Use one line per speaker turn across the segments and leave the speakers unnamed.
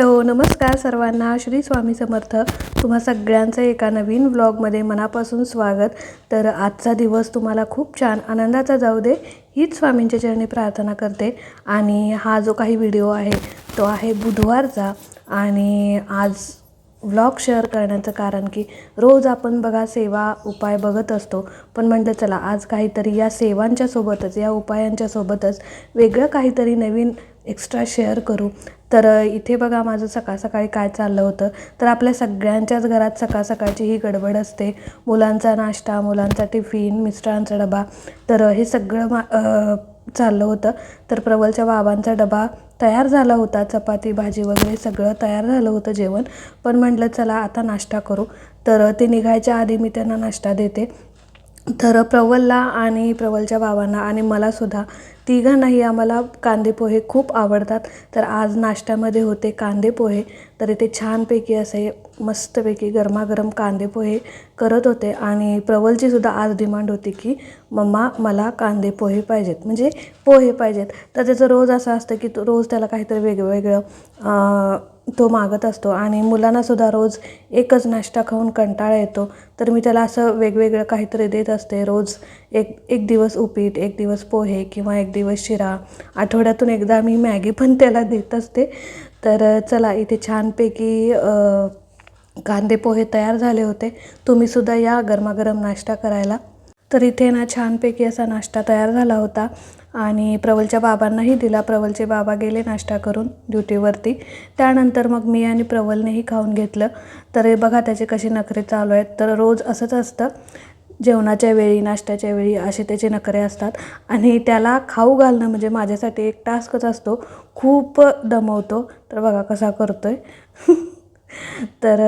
Hello नमस्कार सर्वांना. श्री स्वामी समर्थ. तुम्हा सगळ्यांचं एका नवीन व्लॉगमध्ये मनापासून स्वागत. तर आजचा दिवस तुम्हाला खूप छान आनंदाचा जाऊ दे हीच स्वामींच्या चरणी प्रार्थना करते. आणि हा जो काही व्हिडिओ आहे तो आहे बुधवारचा. आणि आज व्लॉग शेअर करण्याचं कारण की रोज आपण बघा सेवा उपाय बघत असतो. पण म्हटलं चला आज काहीतरी या सेवांच्या सोबतच या उपायांच्या सोबतच वेगळं काहीतरी नवीन एक्स्ट्रा शेअर करू. तर इथे बघा माझं सकाळ सकाळी काय चाललं होतं. तर आपल्या सगळ्यांच्याच घरात सकाळ सकाळची ही गडबड असते. मुलांचा नाश्ता मुलांचा टिफिन मिस्टरांचा डबा. तर हे सगळं मा चाललं होतं. तर प्रबलच्या बाबांचा डबा तयार झाला होता. चपाती भाजी वगैरे सगळं तयार झालं होतं जेवण. पण म्हटलं चला आता नाश्ता करू. तर ते निघायच्या आधी मी त्यांना नाश्ता देते. तर प्रवलला आणि प्रवलच्या बाबांना आणि मलासुद्धा तिघांनाही आम्हाला कांदे पोहे खूप आवडतात. तर आज नाश्त्यामध्ये होते कांदे पोहे. तर इथे छानपैकी असे मस्तपैकी गरमागरम कांदे पोहे करत होते. आणि प्रवलचीसुद्धा आज डिमांड होती की मम्मा मला कांदे पोहे पाहिजेत. म्हणजे पोहे पाहिजेत. तर त्याचं रोज असं असतं की तो रोज त्याला काहीतरी वेगवेगळं तो मागत असतो आणि मुलांनासुद्धा रोज एकच नाश्ता खाऊन कंटाळा येतो. तर मी त्याला असं वेगवेगळं काहीतरी देत असते. रोज एक एक दिवस उपीट एक दिवस पोहे किंवा एक दिवस शिरा. आठवड्यातून एकदा मी मॅगी पण त्याला देत असते. तर चला इथे छानपैकी कांदे पोहे तयार झाले होते. तुम्हीसुद्धा या गरमागरम नाश्ता करायला. तर इथे ना छानपैकी असा नाश्ता तयार झाला होता. आणि प्रवलच्या बाबांनाही दिला. प्रवलचे बाबा गेले नाश्ता करून ड्युटीवरती. त्यानंतर मग मी आणि प्रवलनेही खाऊन घेतलं. तर हे बघा त्याचे कसे नखरे चालू आहेत. तर रोज असंच असतं. जेवणाच्या वेळी नाश्त्याच्या वेळी असे त्याचे नखरे असतात. आणि त्याला खाऊ घालणं म्हणजे माझ्यासाठी एक टास्कच असतो. खूप दमवतो. तर बघा कसा करतो आहे तर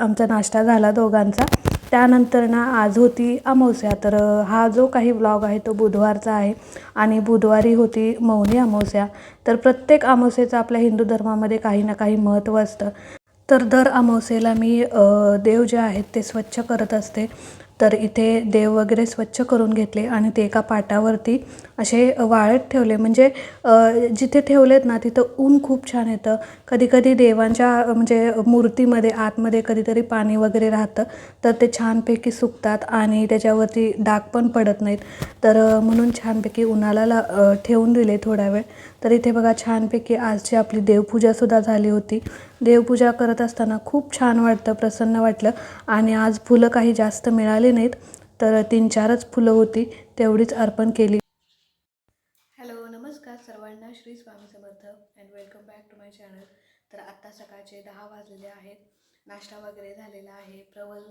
आमचा नाश्ता झाला दोघांचा. त्यानंतर ना आज होती अमावस्या. तर हा जो काही ब्लॉग आहे तो बुधवारचा आहे आणि बुधवारी होती मौनी अमावस्या. तर प्रत्येक अमावस्येचं आपल्या हिंदू धर्मामध्ये काही ना काही महत्त्व असतं. तर दर अमावस्येला मी देव जे आहेत ते स्वच्छ करत असते. तर इथे देव वगैरे स्वच्छ करून घेतले आणि ते एका पाटावरती असे वाळत ठेवले. म्हणजे जिथे ठेवलेत ना तिथं ऊन खूप छान येतं. कधीकधी देवांच्या म्हणजे मूर्तीमध्ये आतमध्ये कधीतरी पाणी वगैरे राहतं तर ते छानपैकी सुकतात आणि त्याच्यावरती डाग पण पडत नाहीत. तर म्हणून छानपैकी उन्हाला ला ठेवून दिले थोडा वेळ. तर इथे बघा छानपैकी आजची आपली देवपूजासुद्धा झाली होती. देवपूजा करत असताना खूप छान वाटतं प्रसन्न वाटलं. आणि आज फुलं काही जास्त मिळाली नाहीत तर तीन चारच फुलं होती तेवढीच अर्पण केली. हॅलो नमस्कार सर्वांना. Shri Swami Samarth and welcome back to my channel तर आत्ता सकाळचे दहा वाजलेले आहेत. नाश्ता वगैरे झालेला आहे. प्रवल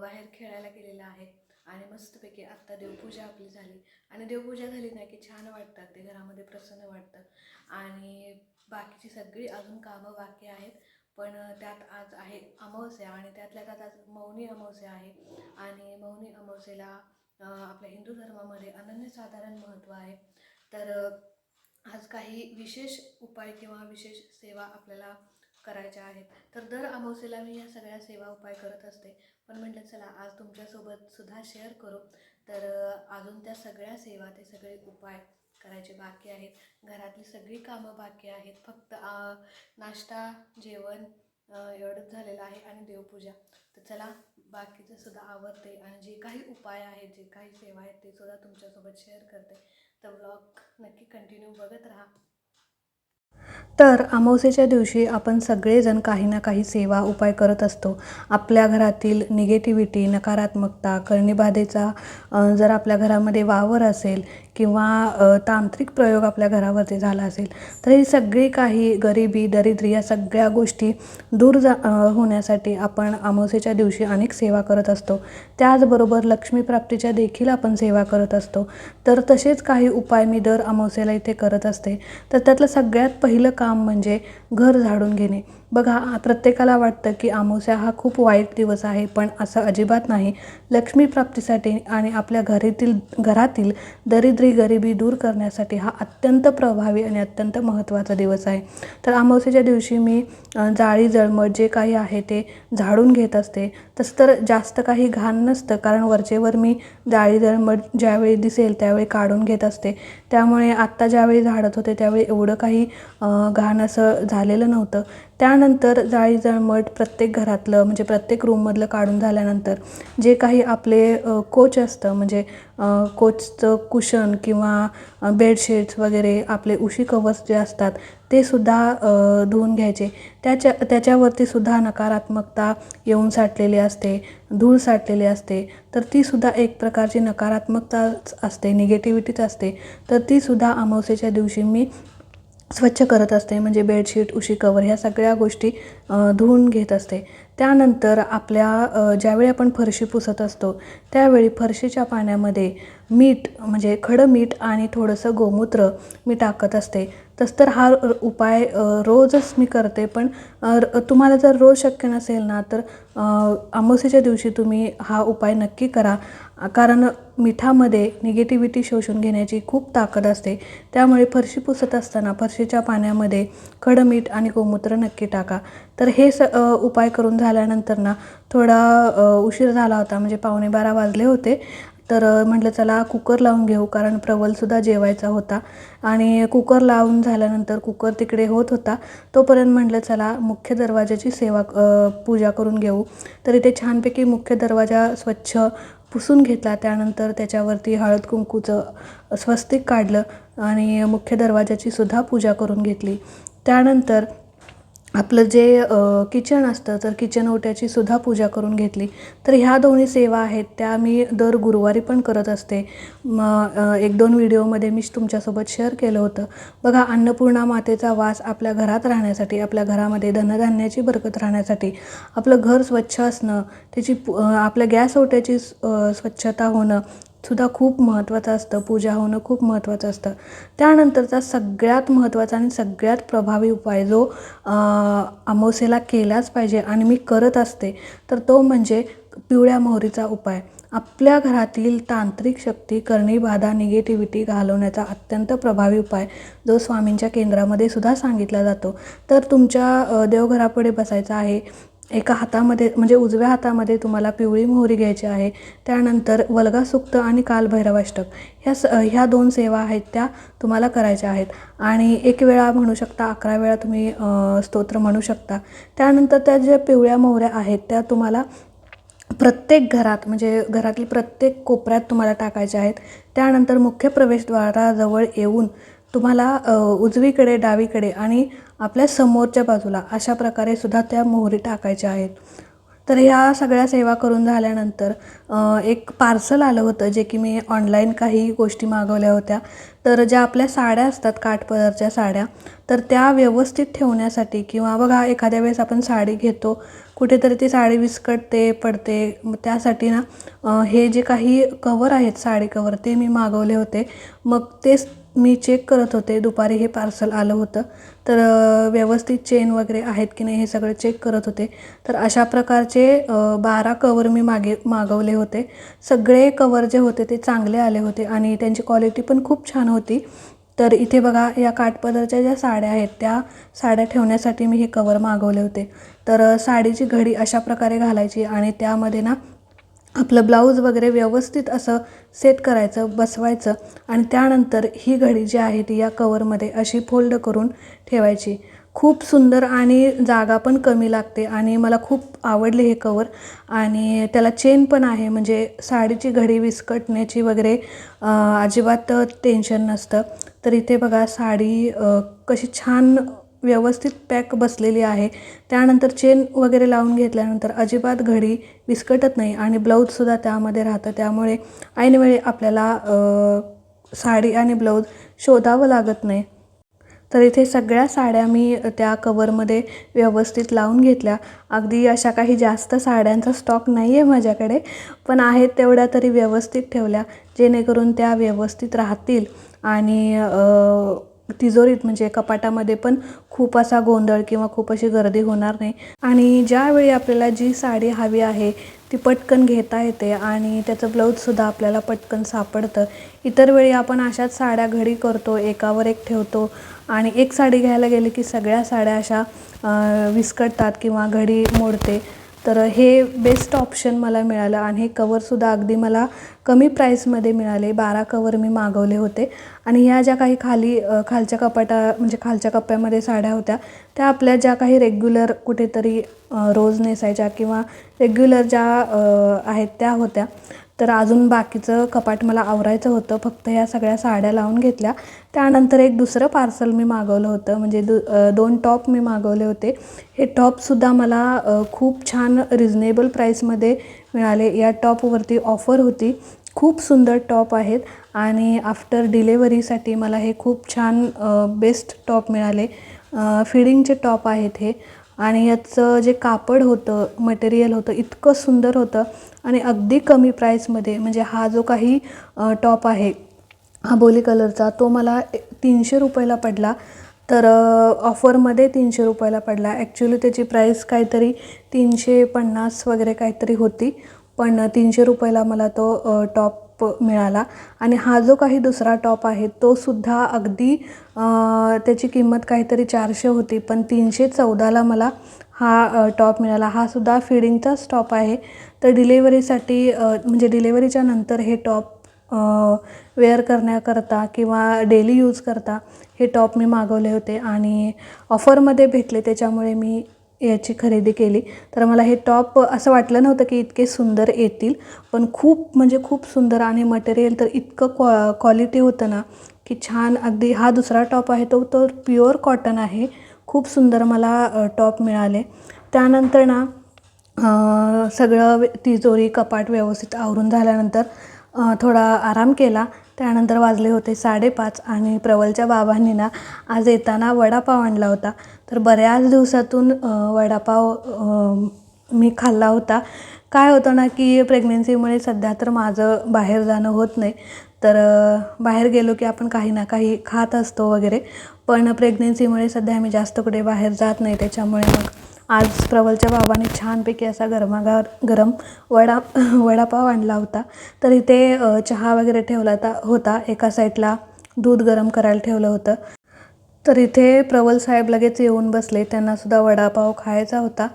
बाहेर खेळायला गेलेला आहे. आणि मस्तपैकी आत्ता देवपूजा आपली झाली. आणि देवपूजा झाली ना की छान वाटतात ते घरामध्ये प्रसन्न वाटतं आणि बाकीची सगळी अजून कामं बाकी आहेत पण त्यात आज आहे अमावस्या आणि त्यातल्या त्यात आज मौनी अमावस्या आहे. आणि मौनी अमावस्येला आपल्या हिंदू धर्मामध्ये अनन्यसाधारण महत्त्व आहे. तर आज काही विशेष उपाय किंवा विशेष सेवा आपल्याला करायच्या आहेत. तर दर अमावस्येला मी या सगळ्या सेवा उपाय करत असते. पण म्हटलं चला आज तुमच्यासोबत सुद्धा शेअर करू. तर अजून त्या सगळ्या सेवा ते सगळे उपाय करायचे बाकी आहेत. घरातली सगळी कामं बाकी आहेत. फक्त नाश्ता जेवण एवढंच झालेलं आहे आणि देवपूजा. तर चला बाकीचं सुद्धा आवडते आणि जे काही उपाय आहेत जे काही सेवा आहेत ते सुद्धा तुमच्यासोबत शेअर करते. तर ब्लॉग नक्की कंटिन्यू बघत राहा. तर अमावस्येच्या दिवशी आपण सगळेजण काही ना काही सेवा उपाय करत असतो. आपल्या घरातील निगेटिव्हिटी नकारात्मकता करणीबाधेचा जर आपल्या घरामध्ये वावर असेल किंवा तांत्रिक प्रयोग आपल्या घरावरती झाला असेल तर ही सगळी काही गरिबी दरिद्री या सगळ्या गोष्टी दूर जा होण्यासाठी आपण अमावस्येच्या दिवशी अनेक सेवा करत असतो. त्याचबरोबर लक्ष्मीप्राप्तीच्या देखील आपण सेवा करत असतो. तर तसेच काही उपाय मी दर अमावस्येला इथे करत असते. तर त्यातलं सगळ्यात पहिलं काम म्हणजे घर झाडून घेणे. बघा प्रत्येकाला वाटतं की अमावस्या हा खूप वाईट दिवस आहे पण असं अजिबात नाही. लक्ष्मीप्राप्तीसाठी आणि आपल्या घरीतील घरातील दरिद्री गरिबी दूर करण्यासाठी हा अत्यंत प्रभावी आणि अत्यंत महत्त्वाचा दिवस आहे. तर अमावस्येच्या दिवशी मी जाळी जळमळ जे काही आहे ते झाडून घेत असते. तसं तर जास्त काही घाण नसतं कारण वरचेवर मी जाळी जळमळ ज्यावेळी दिसेल त्यावेळी काढून घेत असते. त्यामुळे आत्ता ज्यावेळी झाडत होते त्यावेळी एवढं काही घाण असं झालेलं नव्हतं. त्यानंतर जाळी जळमट प्रत्येक घरातलं म्हणजे प्रत्येक रूममधलं काढून झाल्यानंतर जे काही आपले कोच असतं म्हणजे कोचचं कुशन किंवा बेडशीट्स वगैरे आपले उशी कवर्स जे असतात ते सुद्धा धुवून घ्यायचे. त्याच्या त्याच्यावरती सुद्धा नकारात्मकता येऊन साठलेली असते धूळ साठलेली असते. तर ती सुद्धा एक प्रकारची नकारात्मकताच असते निगेटिव्हिटीच असते. तर ती सुद्धा अमावस्येच्या दिवशी मी स्वच्छ करत असते म्हणजे बेडशीट उशी कवर ह्या सगळ्या गोष्टी धुवून घेत असते. त्यानंतर आपल्या ज्यावेळी आपण फरशी पुसत असतो त्यावेळी फरशीच्या पाण्यामध्ये मीठ म्हणजे खडं मीठ आणि थोडंसं गोमूत्र मी टाकत असते. तसं तर हा उपाय रोजच मी करते. पण तुम्हाला जर रोज शक्य नसेल ना तर अमावस्येच्या दिवशी तुम्ही हा उपाय नक्की करा. कारण मिठामध्ये निगेटिव्हिटी शोषून घेण्याची खूप ताकद असते. त्यामुळे फरशी पुसत असताना फरशीच्या पाण्यामध्ये खडं मीठ आणि गोमूत्र नक्की टाका. तर हे स उपाय करून झाल्यानंतर ना थोडा उशीर झाला होता. म्हणजे पावणे बारा वाजले होते. तर म्हटलं चला कुकर लावून घेऊ कारण प्रवलसुद्धा जेवायचा होता. आणि कुकर लावून झाल्यानंतर कुकर तिकडे होत होता. तोपर्यंत म्हटलं चला मुख्य दरवाजाची सेवा पूजा करून घेऊ. तर इथे छानपैकी मुख्य दरवाजा स्वच्छ पुसून घेतला. त्यानंतर त्याच्यावरती हळद कुंकूचं स्वस्तिक काढलं आणि मुख्य दरवाजाची सुद्धा पूजा करून घेतली. त्यानंतर आपलं जे किचन असतं तर किचन ओट्याची सुद्धा पूजा करून घेतली. तर ह्या दोन्ही सेवा आहेत त्या मी दर गुरुवारी पण करत असते. मग एक दोन व्हिडिओमध्ये मी तुमच्यासोबत शेअर केलं होतं. बघा अन्नपूर्णा मातेचा वास आपल्या घरात राहण्यासाठी आपल्या घरामध्ये धनधान्याची बरकत राहण्यासाठी आपलं घर स्वच्छ असणं त्याची आपल्या गॅस ओट्याची स्वच्छता होणं सुद्धा खूप महत्त्वाचं असतं. पूजा होणं खूप महत्त्वाचं असतं. त्यानंतरचा सगळ्यात महत्त्वाचा आणि सगळ्यात प्रभावी उपाय जो अमावस्येला केलाच पाहिजे आणि मी करत असते तर तो म्हणजे पिवळ्या मोहरीचा उपाय. आपल्या घरातील तांत्रिक शक्ती करणी बाधा निगेटिव्हिटी घालवण्याचा अत्यंत प्रभावी उपाय जो स्वामींच्या केंद्रामध्ये सुद्धा सांगितला जातो. तर तुमच्या देवघरापुढे बसायचं आहे एका हातामध्ये म्हणजे उजव्या हातामध्ये तुम्हाला पिवळी मोहरी घ्यायची आहे त्यानंतर वल्गासुक्त आणि कालभैरवाष्टक. ह्या स ह्या दोन सेवा आहेत त्या तुम्हाला करायच्या आहेत. आणि एक वेळा म्हणू शकता अकरा वेळा तुम्ही स्तोत्र म्हणू शकता. त्यानंतर त्या ज्या पिवळ्या मोहऱ्या आहेत त्या तुम्हाला प्रत्येक घरात म्हणजे घरातील प्रत्येक कोपऱ्यात तुम्हाला टाकायच्या आहेत. त्यानंतर मुख्य प्रवेशद्वाराजवळ येऊन तुम्हाला उजवीकडे डावीकडे आणि आपल्या समोरच्या बाजूला अशा प्रकारे सुद्धा त्या मोहरी टाकायच्या आहेत. तर ह्या सगळ्या सेवा करून झाल्यानंतर एक पार्सल आलं होतं जे की मी ऑनलाईन काही गोष्टी मागवल्या होत्या. तर ज्या आपल्या साड्या असतात काठपदरच्या साड्या तर त्या व्यवस्थित ठेवण्यासाठी किंवा बघा एखाद्या वेळेस आपण साडी घेतो कुठेतरी ती साडी विस्कटते पडते मग त्यासाठी ना हे जे काही कवर आहेत साडी कवर ते मी मागवले होते. मग तेच मी चेक करत होते. दुपारी हे पार्सल आलं होतं. तर व्यवस्थित चेन वगैरे आहेत की नाही हे सगळं चेक करत होते. तर अशा प्रकारचे बारा कवर मी मागे मागवले होते. सगळे कवर जे होते ते चांगले आले होते आणि त्यांची क्वालिटी पण खूप छान होती. तर इथे बघा या काठपदरच्या ज्या साड्या आहेत त्या साड्या ठेवण्यासाठी मी हे कवर मागवले होते. तर साडीची घडी अशा प्रकारे घालायची आणि त्यामध्ये ना आपलं ब्लाऊज वगैरे व्यवस्थित असं सेट करायचं बसवायचं आणि त्यानंतर ही घडी जी आहे ती या कवरमध्ये अशी फोल्ड करून ठेवायची. खूप सुंदर आणि जागा पण कमी लागते आणि मला खूप आवडले हे कवर आणि त्याला चेन पण आहे म्हणजे साडीची घडी विस्कटण्याची वगैरे अजिबात टेन्शन नसतं. तर इथे बघा साडी कशी छान व्यवस्थित पॅक बसलेली आहे. त्यानंतर चेन वगैरे लावून घेतल्यानंतर अजिबात घडी विस्कटत नाही आणि ब्लाऊजसुद्धा त्यामध्ये राहतं. त्यामुळे ऐनवेळी आपल्याला साडी आणि ब्लाऊज शोधावं लागत नाही. तर इथे सगळ्या साड्या मी त्या कवरमध्ये व्यवस्थित लावून घेतल्या. अगदी अशा काही जास्त साड्यांचा स्टॉक नाही आहे माझ्याकडे पण आहेत तेवढ्या तरी व्यवस्थित ठेवल्या जेणेकरून त्या व्यवस्थित राहतील. आणि तिजोरीत म्हणजे कपाटामध्ये पण खूप असा गोंधळ किंवा खूप अशी गर्दी होणार नाही. आणि ज्यावेळी आपल्याला जी साडी हवी आहे ती पटकन घेता येते आणि त्याचं ब्लाऊजसुद्धा आपल्याला पटकन सापडतं. इतर वेळी आपण अशाच साड्या घडी करतो एकावर एक ठेवतो आणि एक साडी घ्यायला गेली की सगळ्या साड्या अशा विस्कटतात किंवा घडी मोडते. तर हे बेस्ट ऑप्शन मला मिळालं आणि हे कवरसुद्धा अगदी मला कमी प्राईसमध्ये मिळाले. बारा कवर मी मागवले होते. आणि ह्या ज्या काही खाली खालच्या कपाटा म्हणजे खालच्या कप्प्यामध्ये साड्या होत्या त्या आपल्या ज्या काही रेग्युलर कुठेतरी रोज नेसायच्या किंवा रेग्युलर ज्या आहेत त्या होत्या. तर अजून बाकीचं कपाट मला आवरायचं होतं. फक्त ह्या सगळ्या साड्या लावून घेतल्या. त्यानंतर एक दुसरं पार्सल मी मागवलं होतं. म्हणजे दु दोन टॉप मी मागवले होते. हे टॉपसुद्धा मला खूप छान रिजनेबल प्राईसमध्ये मिळाले. या टॉपवरती ऑफर होती. खूप सुंदर टॉप आहेत. आणि आफ्टर डिलेवरीसाठी मला हे खूप छान बेस्ट टॉप मिळाले. फिडिंगचे टॉप आहेत हे. आणि याचं जे कापड होतं मटेरियल होतं इतकं सुंदर होतं आणि अगदी कमी प्राईसमध्ये म्हणजे हा जो काही टॉप आहे अबोली कलरचा तो मला ए- तीनशे रुपयाला पडला. तर ऑफरमध्ये तीनशे रुपयाला पडला. ॲक्च्युली त्याची प्राईस काहीतरी तीनशे पन्नास वगैरे काहीतरी होती. पण तीनशे रुपयाला मला तो टॉप मिळाला. आणि हा जो काही दुसरा टॉप आहे तो सुद्धा अगदी त्याची किंमत काहीतरी चारशे होती पण तीनशे चौदाला मला हा टॉप मिळाला. हा सुद्धा फिडिंगचाच टॉप आहे. तर डिलेवरीसाठी म्हणजे डिलेवरीच्या नंतर हे टॉप वेअर करण्याकरता किंवा डेली यूज करता हे टॉप मी मागवले होते. आणि ऑफरमध्ये भेटले त्याच्यामुळे मी याची खरेदी केली. तर मला हे टॉप असं वाटलं नव्हतं की इतके सुंदर येतील पण खूप म्हणजे खूप सुंदर आणि मटेरियल तर इतकं क्वा क्वालिटी होतं ना की छान. अगदी हा दुसरा टॉप आहे तो तो प्युअर कॉटन आहे. खूप सुंदर मला टॉप मिळाले. त्यानंतर ना सगळं तिजोरी कपाट व्यवस्थित आवरून झाल्यानंतर थोडा आराम केला. त्यानंतर वाजले होते साडेपाच आणि प्रवलच्या बाबांनी ना आज येताना वडापाव आणला होता. तर बऱ्याच दिवसातून वडापाव मी खाल्ला होता. काय होतं ना की प्रेग्नेन्सीमुळे सध्या तर माझं बाहेर जाणं होत नाही. तर बाहेर गेलो की आपण काही ना काही खात असतो वगैरे. पण प्रेग्नेन्सीमुळे सध्या मी जास्त कुठे बाहेर जात नाही. त्याच्यामुळे मग आज प्रवलच्या बाबांनी छानपैकी असा गरमागार गरम वडा वडापाव आणला होता. तर इथे चहा वगैरे ठेवला होता. एका साईडला दूध गरम करायला ठेवलं होतं. तर इथे प्रवल साहेब लगेच येऊन बसले. त्यांनासुद्धा वडापाव खायचा होता.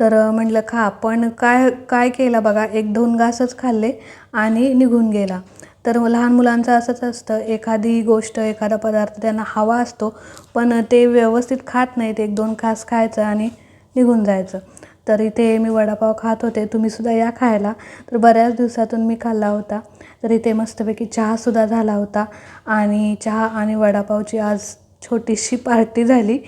तर म्हटलं खा पण काय काय केला बघा एक दोन घासच खाल्ले आणि निघून गेला. तर लहान मुलांचं असंच असतं एखादी गोष्ट एखादा पदार्थ त्यांना हवा असतो पण ते व्यवस्थित खात नाहीत. एक दोन घास खायचं आणि निघून जायचं. तर इथे मी वडापाव खात होते. तुम्हीसुद्धा या खायला. तर बऱ्याच दिवसातून मी खाल्ला होता. तर इथे मस्तपैकी चहासुद्धा झाला होता. आणि चहा आणि वडापावची आज छोटीशी पार्टी झाली.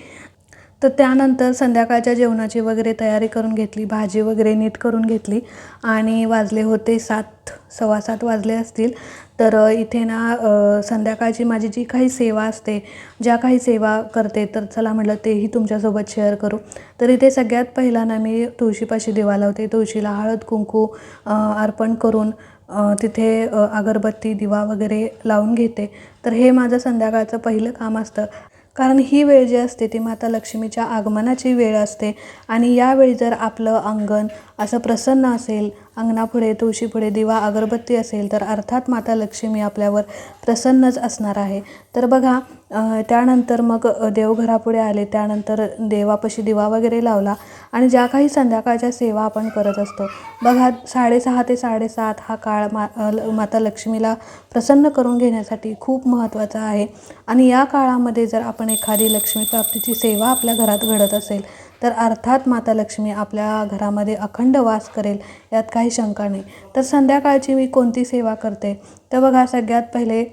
तर त्यानंतर संध्याकाळच्या जेवणाची वगैरे तयारी करून घेतली भाजी वगैरे नीट करून घेतली आणि वाजले होते सात सव्वा सात वाजले असतील. तर इथे ना संध्याकाळची माझी जी काही सेवा असते ज्या काही सेवा करते तर चला म्हटलं तेही तुमच्यासोबत शेअर करू. तर इथे सगळ्यात पहिला ना मी तुळशीपाशी दिवा लावते तुळशीला हळद कुंकू अर्पण करून तिथे अगरबत्ती दिवा वगैरे लावून घेते. तर हे माझं संध्याकाळचं पहिलं काम असतं. कारण ही वेळ जी असते ती माता लक्ष्मीच्या आगमनाची वेळ असते. आणि यावेळी जर आपलं अंगण असं प्रसन्न असेल अंगणापुढे तुळशीपुढे दिवा अगरबत्ती असेल तर अर्थात माता लक्ष्मी आपल्यावर प्रसन्नच असणार आहे. तर बघा त्यानंतर मग देवघरापुढे आले त्यानंतर देवापाशी दिवा वगैरे लावला आणि ज्या काही संध्याकाळच्या सेवा आपण करत असतो बघा साडेसहा ते साडेसात हा काळ मा ल- माता लक्ष्मीला प्रसन्न करून घेण्यासाठी खूप महत्त्वाचा आहे. आणि या काळामध्ये जर आपण एखादी लक्ष्मी प्राप्तीची सेवा आपल्या घरात घडत असेल तर अर्थात माता लक्ष्मी आपल्या घरामध्ये अखंड वास करेल यात काही शंका नाही. तर संध्याकाळची मी कोणती सेवा करते? तर बघा सगळ्यात पहिले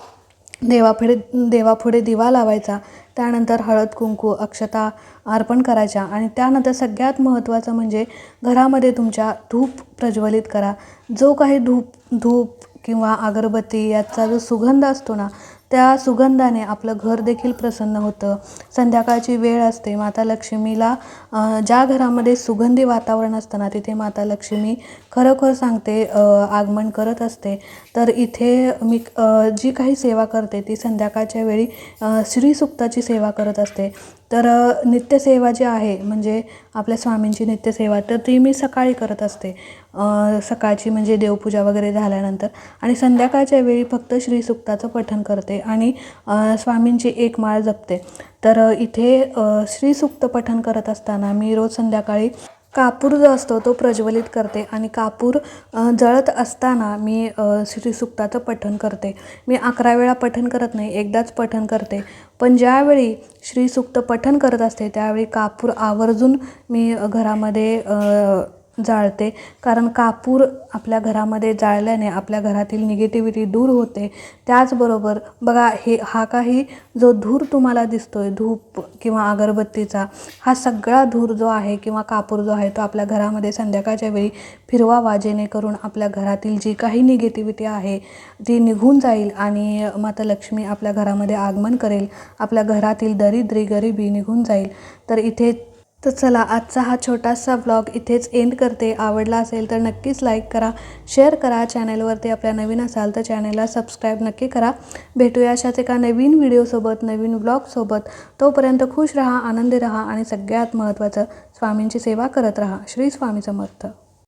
देवापुढे देवापुढे दिवा लावायचा त्यानंतर हळद कुंकू अक्षता अर्पण करायच्या आणि त्यानंतर सगळ्यात महत्त्वाचं म्हणजे घरामध्ये तुमच्या धूप प्रज्वलित करा. जो काही धूप धूप किंवा अगरबत्ती याचा जो सुगंध असतो ना त्या सुगंधाने आपलं घर देखील प्रसन्न होतं. संध्याकाळची वेळ असते. माता लक्ष्मीला ज्या घरामध्ये सुगंधी वातावरण असतं ना तिथे माता लक्ष्मी खरोखर सांगते आगमन करत असते. तर इथे मी जी काही सेवा करते ती संध्याकाळच्या वेळी श्रीसुक्ताची सेवा करत असते. तर नित्यसेवा जी आहे म्हणजे आपल्या स्वामींची नित्यसेवा तर ती मी सकाळी करत असते. सकाळची म्हणजे देवपूजा वगैरे झाल्यानंतर आणि संध्याकाळच्या वेळी फक्त श्रीसुक्ताचं पठण करते आणि स्वामींची एक माळ जपते. तर इथे श्रीसुक्त पठण करत असताना मी रोज संध्याकाळी कापूर जो असतो तो प्रज्वलित करते आणि कापूर जळत असताना मी अ, श्रीसुक्ताचं पठण करते. मी अकरा वेळा पठण करत नाही एकदाच पठण करते. पण ज्यावेळी श्रीसुक्त पठण करत असते त्यावेळी कापूर आवर्जून मी घरामध्ये जाळते. कारण कापूर आपल्या घरामध्ये जाळल्याने आपल्या घरातील निगेटिव्हिटी दूर होते. त्याचबरोबर बघा हे हा काही जो धूर तुम्हाला दिसतो आहे धूप किंवा अगरबत्तीचा हा सगळा धूर जो आहे किंवा कापूर जो आहे तो आपल्या घरामध्ये संध्याकाळच्या वेळी फिरवावा जेणेकरून आपल्या घरातील जी काही निगेटिव्हिटी आहे ती निघून जाईल आणि माता लक्ष्मी आपल्या घरामध्ये आगमन करेल. आपल्या घरातील दरिद्री गरिबी निघून जाईल. तर इथे तर चला आजचा हा छोटासा ब्लॉग इथेच एंड करते. आवडला असेल तर नक्कीच लाईक करा शेअर करा चॅनलवरती आपल्या नवीन असाल तर चॅनलला सबस्क्राईब नक्की करा. भेटूया अशाच एका नवीन व्हिडिओसोबत नवीन व्लॉगसोबत तोपर्यंत खुश रहा आनंदी रहा आणि सगळ्यात महत्त्वाचं स्वामींची सेवा करत रहा. श्री स्वामी समर्थ.